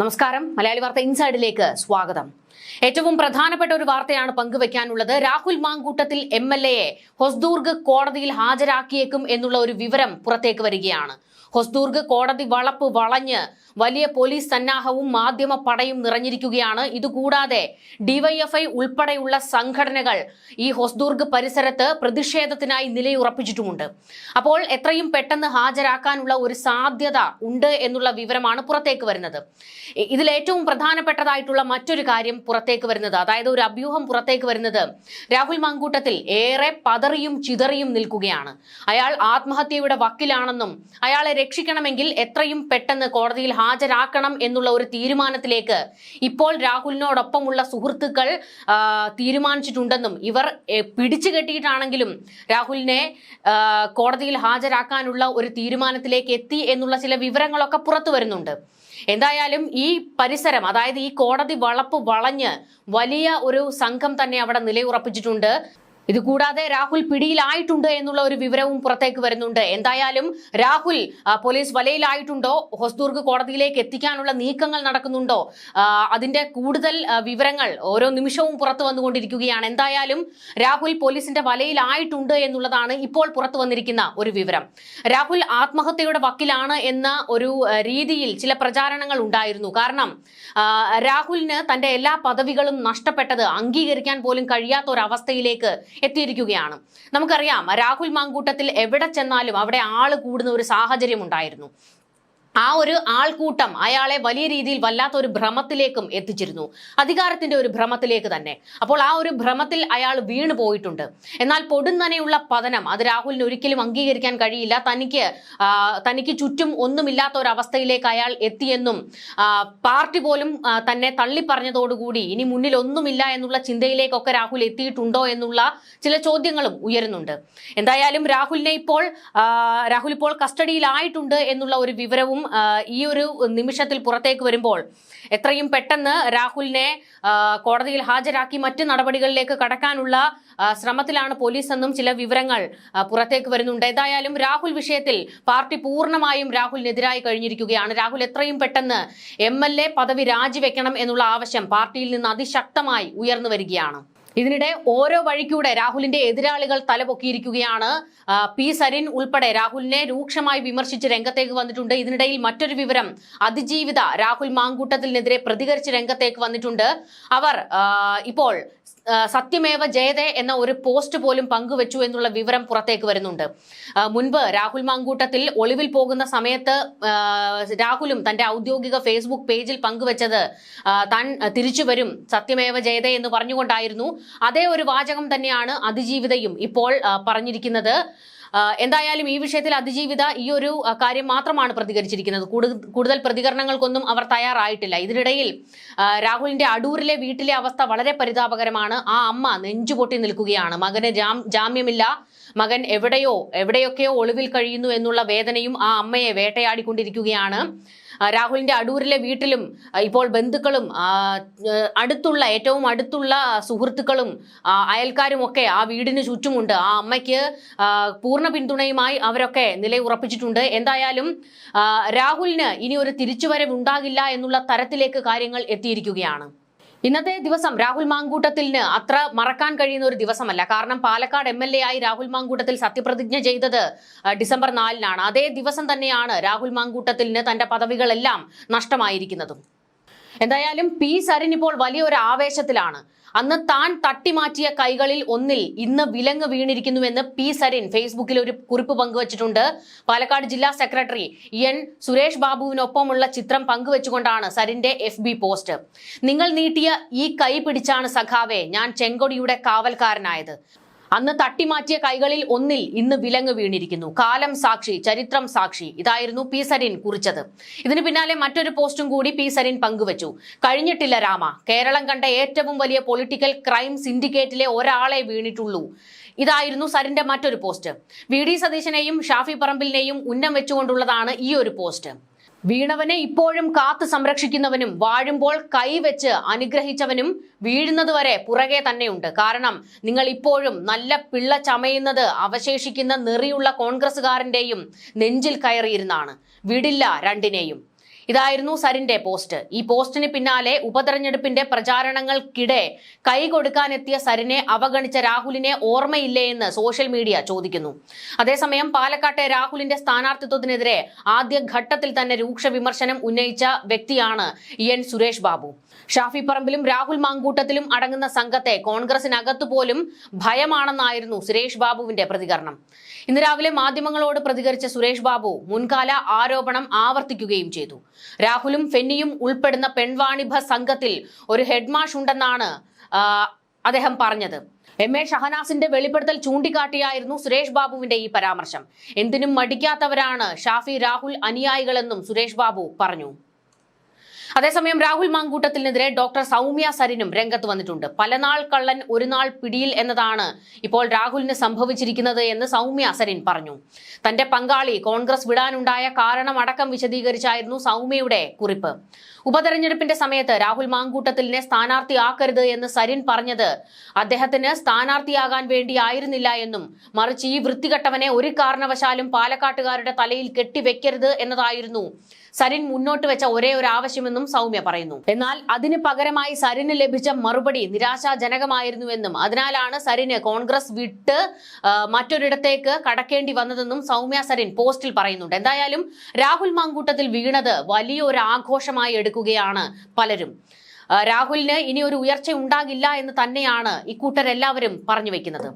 നമസ്കാരം. മലയാളി വാർത്ത ഇൻസൈഡിലേക്ക് സ്വാഗതം. ഏറ്റവും പ്രധാനപ്പെട്ട ഒരു വാർത്തയാണ് പങ്കുവെക്കാനുള്ളത് രാഹുൽ മാങ്കൂട്ടത്തിൽ എം എൽ എയെ ഹൊസ്ദൂർഗ് കോടതിയിൽ ഹാജരാക്കിയേക്കും എന്നുള്ള ഒരു വിവരം പുറത്തേക്ക് വരികയാണ്. ഹൊസ്ദൂർഗ് കോടതി വളപ്പ് വളഞ്ഞ് വലിയ പോലീസ് സന്നാഹവും മാധ്യമ പടയും നിറഞ്ഞിരിക്കുകയാണ്. ഇതുകൂടാതെ ഡിവൈഎഫ്ഐ ഉൾപ്പെടെയുള്ള സംഘടനകൾ ഈ ഹൊസ്ദൂർഗ് പരിസരത്ത് പ്രതിഷേധത്തിനായി നിലയുറപ്പിച്ചിട്ടുമുണ്ട്. അപ്പോൾ എത്രയും പെട്ടെന്ന് ഹാജരാക്കാനുള്ള ഒരു സാധ്യത ഉണ്ട് എന്നുള്ള വിവരമാണ് പുറത്തേക്ക് വരുന്നത്. ഇതിൽ ഏറ്റവും പ്രധാനപ്പെട്ടതായിട്ടുള്ള മറ്റൊരു കാര്യം പുറത്തേക്ക് വരുന്നത് അതായത് ഒരു അഭ്യൂഹം പുറത്തേക്ക് വരുന്നത് രാഹുൽ മാങ്കൂട്ടത്തിൽ ഏറെ പതറിയും ചിതറിയും നിൽക്കുകയാണ്. അയാൾ ആത്മഹത്യയുടെ വക്കിലാണെന്നും അയാളെ രക്ഷിക്കണമെങ്കിൽ എത്രയും പെട്ടെന്ന് കോടതിയിൽ ഹാജരാക്കണം എന്നുള്ള ഒരു തീരുമാനത്തിലേക്ക് ഇപ്പോൾ രാഹുലിനോടൊപ്പമുള്ള സുഹൃത്തുക്കൾ തീരുമാനിച്ചിട്ടുണ്ടെന്നും ഇവർ പിടിച്ചു കെട്ടിയിട്ടാണെങ്കിലും രാഹുലിനെ കോടതിയിൽ ഹാജരാക്കാനുള്ള ഒരു തീരുമാനത്തിലേക്ക് എത്തി എന്നുള്ള ചില വിവരങ്ങളൊക്കെ പുറത്തു വരുന്നുണ്ട്. എന്തായാലും ഈ പരിസരം അതായത് ഈ കോടതി വളപ്പ് വളഞ്ഞ് വലിയ ഒരു സംഘം തന്നെ അവിടെ നിലയുറപ്പിച്ചിട്ടുണ്ട്. ഇതുകൂടാതെ രാഹുൽ പിടിയിലായിട്ടുണ്ട് എന്നുള്ള ഒരു വിവരവും പുറത്തേക്ക് വരുന്നുണ്ട്. എന്തായാലും രാഹുൽ പോലീസ് വലയിലായിട്ടുണ്ടോ? ഹൊസ്ദൂർഗ് കോടതിയിലേക്ക് എത്തിക്കാനുള്ള നീക്കങ്ങൾ നടക്കുന്നുണ്ടോ? അതിന്റെ കൂടുതൽ വിവരങ്ങൾ ഓരോ നിമിഷവും പുറത്തു വന്നുകൊണ്ടിരിക്കുകയാണ്. എന്തായാലും രാഹുൽ പോലീസിന്റെ വലയിലായിട്ടുണ്ട് എന്നുള്ളതാണ് ഇപ്പോൾ പുറത്തു വന്നിരിക്കുന്ന ഒരു വിവരം. രാഹുൽ ആത്മഹത്യയുടെ വക്കിലാണ് എന്ന ഒരു രീതിയിൽ ചില പ്രചാരണങ്ങൾ ഉണ്ടായിരുന്നു. കാരണം രാഹുലിന് തന്റെ എല്ലാ പദവികളും നഷ്ടപ്പെട്ടത് അംഗീകരിക്കാൻ പോലും കഴിയാത്ത ഒരു അവസ്ഥയിലേക്ക് എത്തിയിരിക്കുകയാണ്. നമുക്കറിയാം രാഹുൽ മാങ്കൂട്ടത്തിൽ എവിടെ ചെന്നാലും അവിടെ ആൾ കൂടുന്ന ഒരു സാഹചര്യം ഉണ്ടായിരുന്നു ആ ഒരു ആൾക്കൂട്ടം അയാളെ വലിയ രീതിയിൽ വല്ലാത്ത ഒരു ഭ്രമത്തിലേക്കും എത്തിച്ചിരുന്നു. അധികാരത്തിന്റെ ഒരു ഭ്രമത്തിലേക്ക് തന്നെ. അപ്പോൾ ആ ഒരു ഭ്രമത്തിൽ അയാൾ വീണു പോയിട്ടുണ്ട്. എന്നാൽ പൊടുന്നനെയുള്ള പതനം അത് രാഹുലിന് ഒരിക്കലും അംഗീകരിക്കാൻ കഴിയില്ല. തനിക്ക് തനിക്ക് ചുറ്റും ഒന്നുമില്ലാത്ത ഒരു അവസ്ഥയിലേക്ക് അയാൾ എത്തിയെന്നും പാർട്ടി പോലും തന്നെ തള്ളിപ്പറഞ്ഞതോടുകൂടി ഇനി മുന്നിൽ ഒന്നുമില്ല എന്നുള്ള ചിന്തയിലേക്കൊക്കെ രാഹുൽ എത്തിയിട്ടുണ്ടോ എന്നുള്ള ചില ചോദ്യങ്ങളും ഉയരുന്നുണ്ട്. എന്തായാലും രാഹുലിനെ ഇപ്പോൾ രാഹുൽ ഇപ്പോൾ കസ്റ്റഡിയിലായിട്ടുണ്ട് എന്നുള്ള ഒരു വിവരവും ആ, ഈ ഒരു നിമിഷത്തിൽ പുറത്തേക്ക് വരുമ്പോൾ എത്രയും പെട്ടെന്ന് രാഹുലിനെ കോടതിയിൽ ഹാജരാക്കി മറ്റ് നടപടികളിലേക്ക് കടക്കാനുള്ള ശ്രമത്തിലാണ് പോലീസ് എന്നും ചില വിവരങ്ങൾ പുറത്തേക്ക് വരുന്നുണ്ട്. ഏതായാലും രാഹുൽ വിഷയത്തിൽ പാർട്ടി പൂർണമായും രാഹുലിനെതിരായി കഴിഞ്ഞിരിക്കുകയാണ്. രാഹുൽ എത്രയും പെട്ടെന്ന് എ പദവി രാജിവെക്കണം എന്നുള്ള ആവശ്യം പാർട്ടിയിൽ നിന്ന് അതിശക്തമായി ഉയർന്നു വരികയാണ്. ഇതിനിടെ ഓരോ വഴിക്കൂടെ രാഹുലിന്റെ എതിരാളികൾ തലപൊക്കിയിരിക്കുകയാണ്. പി സരിൻ ഉൾപ്പെടെ രാഹുലിനെ രൂക്ഷമായി വിമർശിച്ച് രംഗത്തേക്ക് വന്നിട്ടുണ്ട്. ഇതിനിടയിൽ മറ്റൊരു വിവരം അതിജീവിത രാഹുൽ മാങ്കൂട്ടത്തിനെതിരെ പ്രതികരിച്ച് രംഗത്തേക്ക് വന്നിട്ടുണ്ട്. അവർ ഇപ്പോൾ സത്യമേവ ജയതേ എന്ന ഒരു പോസ്റ്റ് പോലും പങ്കുവച്ചു എന്നുള്ള വിവരം പുറത്തേക്ക് വരുന്നുണ്ട്. മുൻപ് രാഹുൽ മാങ്കൂട്ടത്തിൽ ഒളിവിൽ പോകുന്ന സമയത്ത് രാഹുലും തന്റെ ഔദ്യോഗിക ഫേസ്ബുക്ക് പേജിൽ പങ്കുവച്ചത് താൻ തിരിച്ചു വരും സത്യമേവ ജയതേ എന്ന് പറഞ്ഞുകൊണ്ടായിരുന്നു. അതേ ഒരു വാചകം തന്നെയാണ് അതിജീവിതയും ഇപ്പോൾ പറഞ്ഞിരിക്കുന്നത്. എന്തായാലും ഈ വിഷയത്തിൽ അതിജീവിത ഈ ഒരു കാര്യം മാത്രമാണ് പ്രതികരിച്ചിരിക്കുന്നത്. കൂടുതൽ പ്രതികരണങ്ങൾക്കൊന്നും അവർ തയ്യാറായിട്ടില്ല. ഇതിനിടയിൽ രാഹുലിന്റെ അടൂരിലെ വീട്ടിലെ അവസ്ഥ വളരെ പരിതാപകരമാണ്. ആ അമ്മ നെഞ്ചുപൊട്ടി നിൽക്കുകയാണ്. മകന് ജാമ്യമില്ല. മകൻ എവിടെയോ എവിടെയൊക്കെയോ ഒളിവിൽ കഴിയുന്നു എന്നുള്ള വേദനയും ആ അമ്മയെ വേട്ടയാടിക്കൊണ്ടിരിക്കുകയാണ്. രാഹുലിന്റെ അടൂരിലെ വീട്ടിലും ഇപ്പോൾ ബന്ധുക്കളും അടുത്തുള്ള ഏറ്റവും അടുത്തുള്ള സുഹൃത്തുക്കളും അയൽക്കാരും ഒക്കെ ആ വീടിന് ചുറ്റുമുണ്ട്. ആ അമ്മയ്ക്ക് പൂർണ പിന്തുണയുമായി അവരൊക്കെ നിലയുറപ്പിച്ചിട്ടുണ്ട് എന്തായാലും രാഹുലിന് ഇനി ഒരു തിരിച്ചുവരവ് ഉണ്ടാകില്ല എന്നുള്ള തരത്തിലേക്ക് കാര്യങ്ങൾ എത്തിയിരിക്കുകയാണ്. ഇന്നത്തെ ദിവസം രാഹുൽ മാങ്കൂട്ടത്തിന് അത്ര മറക്കാൻ കഴിയുന്ന ഒരു ദിവസമല്ല. കാരണം പാലക്കാട് എം എൽ എ ആയി രാഹുൽ മാങ്കൂട്ടത്തിൽ സത്യപ്രതിജ്ഞ ചെയ്തത് ഡിസംബർ നാലിനാണ്. അതേ ദിവസം തന്നെയാണ് രാഹുൽ മാങ്കൂട്ടത്തിന് തന്റെ പദവികളെല്ലാം നഷ്ടമായിരിക്കുന്നതും. എന്തായാലും പി സരിൻ ഇപ്പോൾ വലിയൊരു ആവേശത്തിലാണ്. അന്ന് താൻ തട്ടിമാറ്റിയ കൈകളിൽ ഒന്നിൽ ഇന്ന് വിലങ്ങ് വീണിരിക്കുന്നുവെന്ന് പി സരിൻ ഫേസ്ബുക്കിൽ ഒരു കുറിപ്പ് പങ്കുവച്ചിട്ടുണ്ട്. പാലക്കാട് ജില്ലാ സെക്രട്ടറി എൻ സുരേഷ് ബാബുവിനൊപ്പമുള്ള ചിത്രം പങ്കുവെച്ചുകൊണ്ടാണ് സരിന്റെ എഫ് പോസ്റ്റ്. നിങ്ങൾ നീട്ടിയ ഈ കൈ പിടിച്ചാണ് സഖാവെ ഞാൻ ചെങ്കൊടിയുടെ കാവൽക്കാരനായത്. അന്ന് തട്ടിമാറ്റിയ കൈകളിൽ ഒന്നിൽ ഇന്ന് വിലങ്ങ് വീണിരിക്കുന്നു. കാലം സാക്ഷി ചരിത്രം സാക്ഷി. ഇതായിരുന്നു പി സരിൻ കുറിച്ചത്. ഇതിന് പിന്നാലെ മറ്റൊരു പോസ്റ്റും കൂടി പി സരിൻ പങ്കുവച്ചു. കഴിഞ്ഞിട്ടില്ല രാമ. കേരളം കണ്ട ഏറ്റവും വലിയ പൊളിറ്റിക്കൽ ക്രൈം സിൻഡിക്കേറ്റിലെ ഒരാളെ വീണിട്ടുള്ളൂ. ഇതായിരുന്നു സരിന്റെ മറ്റൊരു പോസ്റ്റ്. വി ഡി സതീശനെയും ഷാഫി പറമ്പിലിനെയും ഉന്നം വെച്ചുകൊണ്ടുള്ളതാണ് ഈ ഒരു പോസ്റ്റ്. വീണവനെ ഇപ്പോഴും കാത്തു സംരക്ഷിക്കുന്നവനും വാഴുമ്പോൾ കൈവച്ച് അനുഗ്രഹിച്ചവനും വീഴുന്നതുവരെ പുറകെ തന്നെയുണ്ട്. കാരണം നിങ്ങൾ ഇപ്പോഴും നല്ല പിള്ള ചമയുന്നത് അവശേഷിക്കുന്ന നെറിയുള്ള കോൺഗ്രസുകാരന്റെയും നെഞ്ചിൽ കയറിയിരുന്നാണ്. വിടില്ല രണ്ടിനെയും. ഇതായിരുന്നു സരിന്റെ പോസ്റ്റ്. ഈ പോസ്റ്റിന് പിന്നാലെ ഉപതെരഞ്ഞെടുപ്പിന്റെ പ്രചാരണങ്ങൾക്കിടെ കൈ കൊടുക്കാനെത്തിയ സരിനെ അവഗണിച്ച രാഹുലിനെ ഓർമ്മയില്ലേ എന്ന് സോഷ്യൽ മീഡിയ ചോദിക്കുന്നു. അതേസമയം പാലക്കാട്ടെ രാഹുലിന്റെ സ്ഥാനാർത്ഥിത്വത്തിനെതിരെ ആദ്യ ഘട്ടത്തിൽ തന്നെ രൂക്ഷ വിമർശനം ഉന്നയിച്ച വ്യക്തിയാണ് എൻ സുരേഷ് ബാബു. ഷാഫി പറമ്പിലും രാഹുൽ മാങ്കൂട്ടത്തിലും അടങ്ങുന്ന സംഘത്തെ കോൺഗ്രസിനകത്തു പോലും ഭയമാണെന്നായിരുന്നു സുരേഷ് ബാബുവിന്റെ പ്രതികരണം. ഇന്ന് രാവിലെ മാധ്യമങ്ങളോട് പ്രതികരിച്ച സുരേഷ് ബാബു മുൻകാല ആരോപണം ആവർത്തിക്കുകയും ചെയ്തു. രാഹുലും ഫെന്നിയും ഉൾപ്പെടുന്ന പെൺവാണിഭ സംഘത്തിൽ ഒരു ഹെഡ്മാഷ് ഉണ്ടെന്നാണ് അദ്ദേഹം പറഞ്ഞത്. എം എ ഷഹനാസിന്റെ വെളിപ്പെടുത്തൽ ചൂണ്ടിക്കാട്ടിയായിരുന്നു സുരേഷ് ബാബുവിന്റെ ഈ പരാമർശം. എന്തിനും മടിക്കാത്തവരാണ് ഷാഫി രാഹുൽ അനുയായികളെന്നും സുരേഷ് ബാബു പറഞ്ഞു. അതേസമയം രാഹുൽ മാങ്കൂട്ടത്തിനെതിരെ ഡോക്ടർ സൗമ്യ സരിനും രംഗത്ത് വന്നിട്ടുണ്ട്. പലനാൾ കള്ളൻ ഒരു നാൾ പിടിയിൽ എന്നതാണ് ഇപ്പോൾ രാഹുലിന് സംഭവിച്ചിരിക്കുന്നത് എന്ന് സൗമ്യ സരിൻ പറഞ്ഞു. തന്റെ പങ്കാളി കോൺഗ്രസ് വിടാനുണ്ടായ കാരണം അടക്കം വിശദീകരിച്ചായിരുന്നു സൗമ്യയുടെ കുറിപ്പ്. ഉപതെരഞ്ഞെടുപ്പിന്റെ സമയത്ത് രാഹുൽ മാങ്കൂട്ടത്തിലിനെ സ്ഥാനാർത്ഥിയാക്കരുത് എന്ന് സരിൻ പറഞ്ഞത് അദ്ദേഹത്തിന് സ്ഥാനാർത്ഥിയാകാൻ വേണ്ടി ആയിരുന്നില്ല എന്നും മറിച്ച് ഈ വൃത്തികെട്ടവനെ ഒരു കാരണവശാലും പാലക്കാട്ടുകാരുടെ തലയിൽ കെട്ടിവെക്കരുത് എന്നതായിരുന്നു സരിൻ മുന്നോട്ട് വെച്ച ഒരേ ഒരു ആവശ്യമെന്നും സൗമ്യ പറയുന്നു. എന്നാൽ അതിന് പകരമായി സരിന് ലഭിച്ച മറുപടി നിരാശാജനകമായിരുന്നുവെന്നും അതിനാലാണ് സരിന് കോൺഗ്രസ് വിട്ട് മറ്റൊരിടത്തേക്ക് കടക്കേണ്ടി വന്നതെന്നും സൗമ്യ സരിൻ പോസ്റ്റിൽ പറയുന്നുണ്ട്. എന്തായാലും രാഹുൽ മാങ്കൂട്ടത്തിൽ വീണത് വലിയൊരു ആഘോഷമായി എടുക്കുകയാണ് പലരും. രാഹുലിന് ഇനി ഒരു ഉയർച്ച ഉണ്ടാകില്ല എന്ന് തന്നെയാണ് ഇക്കൂട്ടരെല്ലാവരും പറഞ്ഞു വെക്കുന്നത്.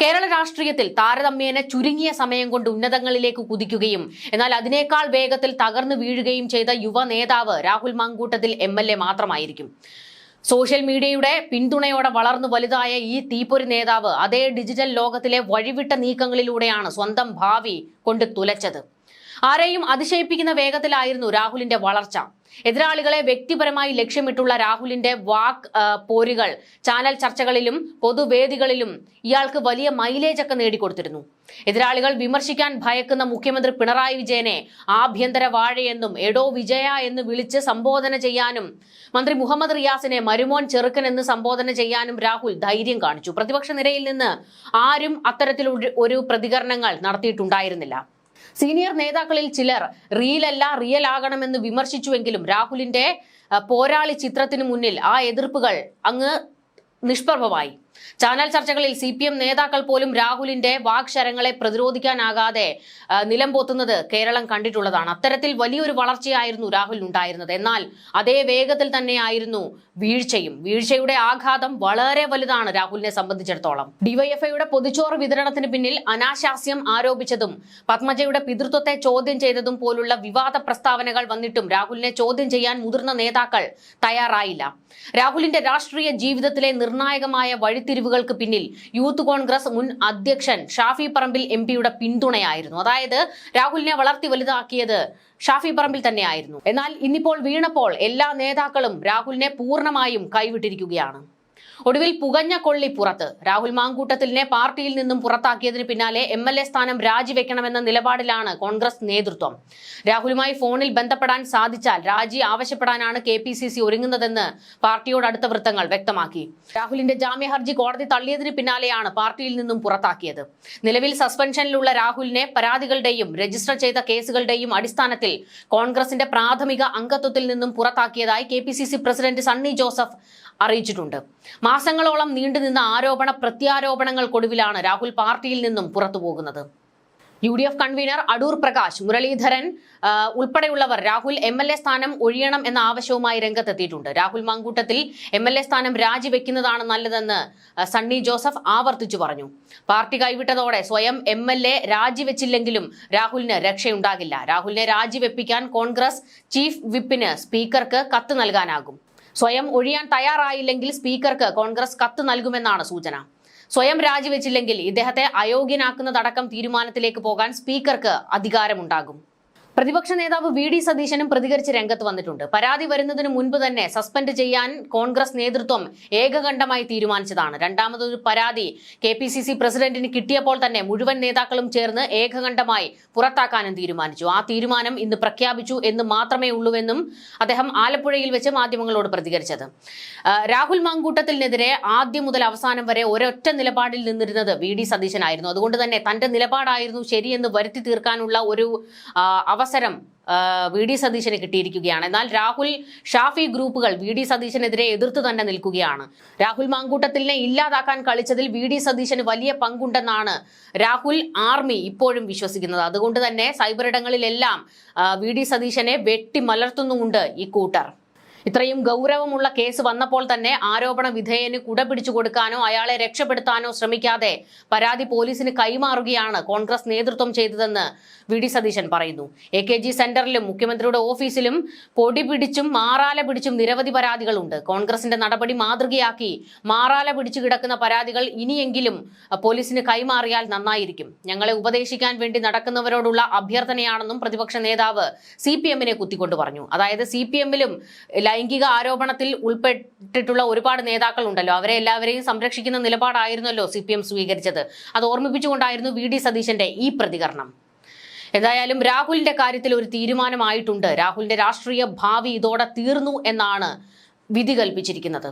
കേരള രാഷ്ട്രീയത്തിൽ താരതമ്യേന ചുരുങ്ങിയ സമയം കൊണ്ട് ഉന്നതങ്ങളിലേക്ക് കുതിക്കുകയും എന്നാൽ അതിനേക്കാൾ വേഗത്തിൽ തകർന്നു വീഴുകയും ചെയ്ത യുവ നേതാവ് രാഹുൽ മാങ്കൂട്ടത്തിൽ എം മാത്രമായിരിക്കും. സോഷ്യൽ മീഡിയയുടെ പിന്തുണയോടെ വളർന്നു വലുതായ ഈ തീപ്പൊരി നേതാവ് അതേ ഡിജിറ്റൽ ലോകത്തിലെ വഴിവിട്ട നീക്കങ്ങളിലൂടെയാണ് സ്വന്തം ഭാവി കൊണ്ട് തുലച്ചത്. ആരെയും അതിശയിപ്പിക്കുന്ന വേഗത്തിലായിരുന്നു രാഹുലിന്റെ വളർച്ച. എതിരാളികളെ വ്യക്തിപരമായി ലക്ഷ്യമിട്ടുള്ള രാഹുലിന്റെ വാക്ക് പോരുകൾ ചാനൽ ചർച്ചകളിലും പൊതുവേദികളിലും ഇയാൾക്ക് വലിയ മൈലേജ് ഒക്കെ നേടിക്കൊടുത്തിരുന്നു. എതിരാളികൾ വിമർശിക്കാൻ ഭയക്കുന്ന മുഖ്യമന്ത്രി പിണറായി വിജയനെ ആഭ്യന്തര വാഴയെന്നും എടോ വിജയ എന്ന് വിളിച്ച് സംബോധന ചെയ്യാനും മന്ത്രി മുഹമ്മദ് റിയാസിനെ മരുമോൻ ചെറുക്കൻ എന്ന് സംബോധന ചെയ്യാനും രാഹുൽ ധൈര്യം കാണിച്ചു. പ്രതിപക്ഷ നിരയിൽ നിന്ന് ആരും അത്തരത്തിലുള്ള ഒരു പ്രതികരണങ്ങൾ നടത്തിയിട്ടുണ്ടായിരുന്നില്ല. സീനിയർ നേതാക്കളിൽ ചിലർ റീലല്ല റിയൽ ആകണമെന്ന് വിമർശിച്ചുവെങ്കിലും രാഹുലിന്റെ പോരാളി ചിത്രത്തിന് മുന്നിൽ ആ എതിർപ്പുകൾ അങ്ങ് നിഷ്പ്രഭമായി. ചാനൽ ചർച്ചകളിൽ സി പി എം നേതാക്കൾ പോലും രാഹുലിന്റെ വാക്ശരങ്ങളെ പ്രതിരോധിക്കാനാകാതെ നിലംപോത്തുന്നത് കേരളം കണ്ടിട്ടുള്ളതാണ്. അത്തരത്തിൽ വലിയൊരു വളർച്ചയായിരുന്നു രാഹുൽ ഉണ്ടായിരുന്നത് എന്നാൽ അതേ വേഗത്തിൽ തന്നെയായിരുന്നു വീഴ്ചയും. വീഴ്ചയുടെ ആഘാതം വളരെ വലുതാണ് രാഹുലിനെ സംബന്ധിച്ചിടത്തോളം. ഡിവൈഎഫ്ഐയുടെ പൊതുച്ചോറ് വിതരണത്തിന് പിന്നിൽ അനാശാസ്യം ആരോപിച്ചതും പത്മജയുടെ പിതൃത്വത്തെ ചോദ്യം ചെയ്തതും പോലുള്ള വിവാദ പ്രസ്താവനകൾ വന്നിട്ടും രാഹുലിനെ ചോദ്യം ചെയ്യാൻ മുതിർന്ന നേതാക്കൾ തയ്യാറായില്ല. രാഹുലിന്റെ രാഷ്ട്രീയ ജീവിതത്തിലെ നിർണായകമായ വഴിത്തിരിവുകൾക്ക് പിന്നിൽ യൂത്ത് കോൺഗ്രസ് മുൻ അധ്യക്ഷൻ ഷാഫി പറമ്പിൽ എം പിയുടെ പിന്തുണയായിരുന്നു. അതായത് രാഹുലിനെ വളർത്തി വലുതാക്കിയത് ഷാഫി പറമ്പിൽ തന്നെയായിരുന്നു. എന്നാൽ ഇന്നിപ്പോൾ വീണപ്പോൾ എല്ലാ നേതാക്കളും രാഹുലിനെ പൂർണമായും കൈവിട്ടിരിക്കുകയാണ്. ഒടുവിൽ പുകഞ്ഞ കൊള്ളി പുറത്ത്. രാഹുൽ മാങ്കൂട്ടത്തിലിനെ പാർട്ടിയിൽ നിന്നും പുറത്താക്കിയതിന് പിന്നാലെ എം എൽ എ സ്ഥാനം രാജിവെക്കണമെന്ന നിലപാടിലാണ് കോൺഗ്രസ് നേതൃത്വം. രാഹുലുമായി ഫോണിൽ ബന്ധപ്പെടാൻ സാധിച്ചാൽ രാജി ആവശ്യപ്പെടാനാണ് കെ പി സി സി ഒരുങ്ങുന്നതെന്ന് പാർട്ടിയോട് അടുത്ത വൃത്തങ്ങൾ വ്യക്തമാക്കി. രാഹുലിന്റെ ജാമ്യ ഹർജി കോടതി തള്ളിയതിന് പിന്നാലെയാണ് പാർട്ടിയിൽ നിന്നും പുറത്താക്കിയത്. നിലവിൽ സസ്പെൻഷനിലുള്ള രാഹുലിനെ പരാതികളുടെയും രജിസ്റ്റർ ചെയ്ത കേസുകളുടെയും അടിസ്ഥാനത്തിൽ കോൺഗ്രസിന്റെ പ്രാഥമിക അംഗത്വത്തിൽ നിന്നും പുറത്താക്കിയതായി കെ പ്രസിഡന്റ് സണ്ണി ജോസഫ് അറിയിച്ചിട്ടുണ്ട്. മാസങ്ങളോളം നീണ്ടുനിന്ന ആരോപണ പ്രത്യാരോപണങ്ങൾക്കൊടുവിലാണ് രാഹുൽ പാർട്ടിയിൽ നിന്നും പുറത്തുപോകുന്നത് U D F convener Adoor Prakash Muraleedharan ഉൾപ്പെടെയുള്ളവർ രാഹുൽ എം എൽ എ സ്ഥാനം ഒഴിയണം എന്ന ആവശ്യവുമായി രംഗത്തെത്തിയിട്ടുണ്ട്. Rahul Mamkootathil M L A സ്ഥാനം രാജിവെക്കുന്നതാണ് നല്ലതെന്ന് സണ്ണി ജോസഫ് ആവർത്തിച്ചു പറഞ്ഞു. പാർട്ടി കൈവിട്ടതോടെ സ്വയം എം എൽ എ രാജിവെച്ചില്ലെങ്കിലും രാഹുലിന് രക്ഷയുണ്ടാകില്ല. രാഹുലിനെ രാജിവെപ്പിക്കാൻ കോൺഗ്രസ് ചീഫ് വിപ്പിന് സ്പീക്കർക്ക് കത്ത് നൽകാനാകും. സ്വയം ഒഴിയാൻ തയ്യാറായില്ലെങ്കിൽ സ്പീക്കർക്ക് കോൺഗ്രസ് കത്ത് നൽകുമെന്നാണ് സൂചന. സ്വയം രാജിവെച്ചില്ലെങ്കിൽ ഇദ്ദേഹത്തെ അയോഗ്യനാക്കുന്നതടക്കം തീരുമാനത്തിലേക്ക് പോകാൻ സ്പീക്കർക്ക് അധികാരമുണ്ടാകും. പ്രതിപക്ഷ നേതാവ് വി ഡി സതീശനും പ്രതികരിച്ച് രംഗത്ത് വന്നിട്ടുണ്ട്. പരാതി വരുന്നതിന് മുൻപ് തന്നെ സസ്പെൻഡ് ചെയ്യാൻ കോൺഗ്രസ് നേതൃത്വം ഏകകണ്ഠമായി തീരുമാനിച്ചതാണ്. രണ്ടാമതൊരു പരാതി കെ പി സി സി പ്രസിഡന്റിന് കിട്ടിയപ്പോൾ തന്നെ മുഴുവൻ നേതാക്കളും ചേർന്ന് ഏകകണ്ഠമായി പുറത്താക്കാനും തീരുമാനിച്ചു. ആ തീരുമാനം ഇന്ന് പ്രഖ്യാപിച്ചു എന്ന് മാത്രമേ ഉള്ളൂവെന്നും അദ്ദേഹം ആലപ്പുഴയിൽ വെച്ച് മാധ്യമങ്ങളോട് പ്രതികരിച്ചത്. രാഹുൽ മാങ്കൂട്ടത്തിനെതിരെ ആദ്യം മുതൽ അവസാനം വരെ ഒരൊറ്റ നിലപാടിൽ നിന്നിരുന്നത് വി ഡി സതീശനായിരുന്നു. അതുകൊണ്ട് തന്നെ തന്റെ നിലപാടായിരുന്നു ശരിയെന്ന് വരുത്തി തീർക്കാനുള്ള ഒരു ആ, അവസരം വി ഡി സതീശന് കിട്ടിയിരിക്കുകയാണ്. എന്നാൽ രാഹുൽ ഷാഫി ഗ്രൂപ്പുകൾ വി ഡി സതീശനെതിരെ എതിർത്ത് തന്നെ നിൽക്കുകയാണ്. രാഹുൽ മാങ്കൂട്ടത്തിലിനെ ഇല്ലാതാക്കാൻ കളിച്ചതിൽ വി ഡി സതീശന് വലിയ പങ്കുണ്ടെന്നാണ് രാഹുൽ ആർമി ഇപ്പോഴും വിശ്വസിക്കുന്നത്. അതുകൊണ്ട് തന്നെ സൈബർ ഇടങ്ങളിലെല്ലാം വി ഡി സതീശനെ വെട്ടിമലർത്തുന്നുമുണ്ട് ഈ കൂട്ടർ. ഇത്രയും ഗൗരവമുള്ള കേസ് വന്നപ്പോൾ തന്നെ ആരോപണ വിധേയന് കുട പിടിച്ചു കൊടുക്കാനോ അയാളെ രക്ഷപ്പെടുത്താനോ ശ്രമിക്കാതെ പരാതി പോലീസിന് കൈമാറുകയാണ് കോൺഗ്രസ് നേതൃത്വം ചെയ്തതെന്ന് വി ഡി സതീശൻ പറയുന്നു. എ കെ ജി സെന്ററിലും മുഖ്യമന്ത്രിയുടെ ഓഫീസിലും പൊടി പിടിച്ചും മാറാല പിടിച്ചും നിരവധി പരാതികളുണ്ട്. കോൺഗ്രസിന്റെ നടപടി മാതൃകയാക്കി മാറാല പിടിച്ചു കിടക്കുന്ന പരാതികൾ ഇനിയെങ്കിലും പോലീസിന് കൈമാറിയാൽ നന്നായിരിക്കും. ഞങ്ങളെ ഉപദേശിക്കാൻ വേണ്ടി നടക്കുന്നവരോടുള്ള അഭ്യർത്ഥനയാണെന്നും പ്രതിപക്ഷ നേതാവ് സി പി എമ്മിനെ കുത്തിക്കൊണ്ട് പറഞ്ഞു. അതായത് സി പി എമ്മിലും ലൈംഗിക ആരോപണത്തിൽ ഉൾപ്പെട്ടിട്ടുള്ള ഒരുപാട് നേതാക്കൾ ഉണ്ടല്ലോ അവരെ എല്ലാവരെയും സംരക്ഷിക്കുന്ന നിലപാടായിരുന്നല്ലോ സി സ്വീകരിച്ചത്. അത് ഓർമ്മിപ്പിച്ചുകൊണ്ടായിരുന്നു വി ഡി സതീശന്റെ ഈ പ്രതികരണം. എന്തായാലും രാഹുലിന്റെ കാര്യത്തിൽ ഒരു തീരുമാനമായിട്ടുണ്ട്. രാഹുലിന്റെ രാഷ്ട്രീയ ഭാവി ഇതോടെ തീർന്നു എന്നാണ് വിധി കൽപ്പിച്ചിരിക്കുന്നത്.